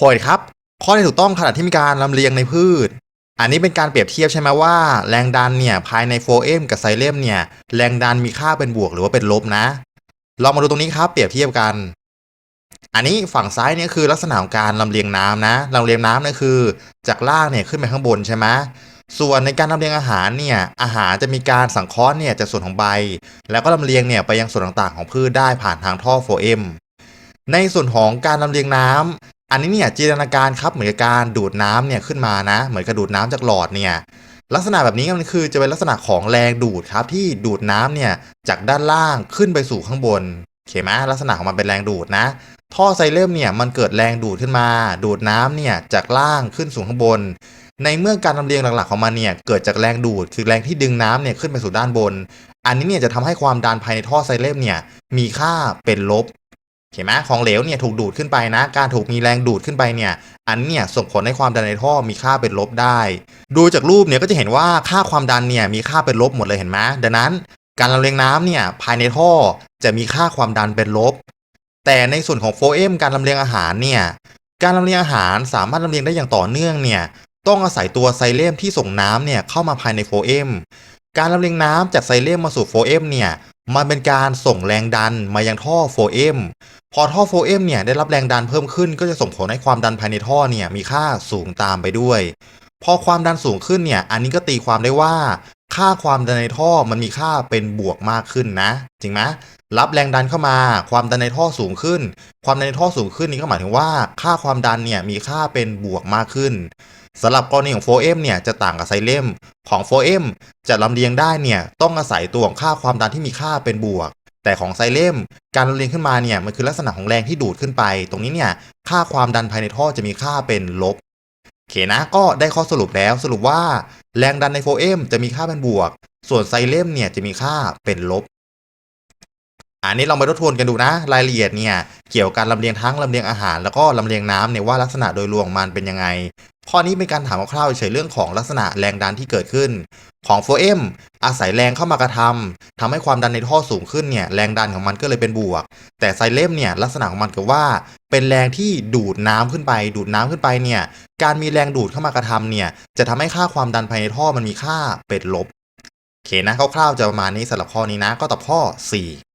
โพยครับ ข้อที่ถูกต้องขณะที่มีการลำเลียงในพืช อันนี้เป็นการเปรียบเทียบใช่ไหมว่า แรงดันเนี่ยภายในโฟเอมกับไซเลมเนี่ยแรงดันมีค่าเป็นบวกหรือว่าเป็นลบนะ ลองมาดูตรงนี้ครับเปรียบเทียบกัน อันนี้ฝั่งซ้ายเนี่ยคือลักษณะของการลำเลียงน้ำนะลำเลียงน้ำเนี่ยคือ จากล่างเนี่ยขึ้นไปข้างบนใช่ไหมส่วนในการลำเลียงอาหารเนี่ยอาหารจะมีการสังเคราะห์เนี่ยจากส่วนของใบ แล้วก็ลำเลียงเนี่ยไปยังส่วนต่างๆ ของพืชได้ผ่านทางท่อโฟเอมในส่วนของการลำเลียงน้ำ อันนี้เนี่ยจินตนาการครับเหมือนกับการดูดน้ำเนี่ยขึ้นมานะ เหมือนกับดูดน้ำจากหลอดเนี่ยลักษณะแบบนี้มันคือจะเป็นลักษณะของแรงดูดครับที่ดูดน้ำเนี่ยจากด้านล่างขึ้นไปสู่ข้างบนโอเคไหมลักษณะของมันเป็นแรงดูดนะ ท่อไซเลมเนี่ยมันเกิดแรงดูดขึ้นมา ดูดน้ำเนี่ยจากล่างขึ้นสู่ข้างบน ในเมื่อการลำเลียงหลักๆของมันเนี่ยเกิดจากแรงดูดคือแรงที่ดึงน้ำเนี่ยขึ้นไปสู่ด้านบน อันนี้เนี่ยจะทำให้ความดันภายในท่อไซเลมเนี่ยมีค่าเป็นลบ เห็นไหมของเหลวเนี่ยถูกดูดขึ้นไปนะ การถูกมีแรงดูดขึ้นไปเนี่ย อันเนี่ยส่งผลให้ความดันในท่อมีค่าเป็นลบได้ ดูจากรูปเนี่ยก็จะเห็นว่าค่าความดันเนี่ยมีค่าเป็นลบหมดเลยเห็นไหมดังนั้น การลำเลียงน้ำเนี่ยภายในท่อจะมีค่าความดันเป็นลบ แต่ในส่วนของโฟเอมการลำเลียงอาหารเนี่ย การลำเลียงอาหารสามารถลำเลียงได้อย่างต่อเนื่องเนี่ย ต้องอาศัยตัวไซเลมที่ส่งน้ำเนี่ยเข้ามาภายในโฟเอมการลำเลียงน้ำจากไซเลมมาสู่โฟเอมเนี่ย มันเป็นการส่งแรงดันมายังท่อโฟเอม พอท่อโฟเอมเนี่ยได้รับแรงดันเพิ่มขึ้น ก็จะส่งผลให้ความดันภายในท่อเนี่ยมีค่าสูงตามไปด้วย พอความดันสูงขึ้นเนี่ยอันนี้ก็ตีความได้ว่า ค่าความดันในท่อมันมีค่าเป็นบวกมากขึ้นนะ จริงไหมรับแรงดันเข้ามา ความดันในท่อสูงขึ้น ความดันในท่อสูงขึ้นนี่ก็หมายถึงว่า ค่าความดันเนี่ยมีค่าเป็นบวกมากขึ้นสำหรับกรณีของโฟเอมเนี่ยจะต่างกับไซเลมของโฟมจะลำเลียงได้เนี่ยต้องอาศัยตัวของค่าความดันที่มีค่าเป็นบวก แต่ของไซเลมการลำเลียงขึ้นมาเนี่ยมันคือลักษณะของแรงที่ดูดขึ้นไป ตรงนี้เนี่ยค่าความดันภายในท่อจะมีค่าเป็นลบโอเคนะก็ได้ข้อสรุปแล้วสรุปว่า แรงดันในโฟเอมจะมีค่าเป็นบวก ส่วนไซเลมเนี่ยจะมีค่าเป็นลบอันนี้ลองไปทบทวนกันดูนะ รายละเอียดเนี่ยเกี่ยวกับลำเลียงทั้งลำเลียงอาหาร แล้วก็ลำเลียงน้ำเนี่ยว่าลักษณะโดยรวมมันเป็นยังไง ข้อนี้เป็นการถามคร่าวๆเฉยเรื่องของลักษณะแรงดันที่เกิดขึ้น ของโฟเอมอาศัยแรงเข้ามากระทำทำให้ความดันในท่อสูงขึ้นเนี่ยแรงดันของมันก็เลยเป็นบวก แต่ไซเลมเนี่ยลักษณะของมันคือว่า เป็นแรงที่ดูดน้ำขึ้นไป ดูดน้ำขึ้นไปเนี่ยการมีแรงดูดเข้ามากระทำเนี่ยจะทำให้ค่าความดันภายในท่อมันมีค่าเป็นลบโอเคนะคร่าวๆจะประมาณนี้สำหรับข้อนี้นะก็ตอบข้อ 4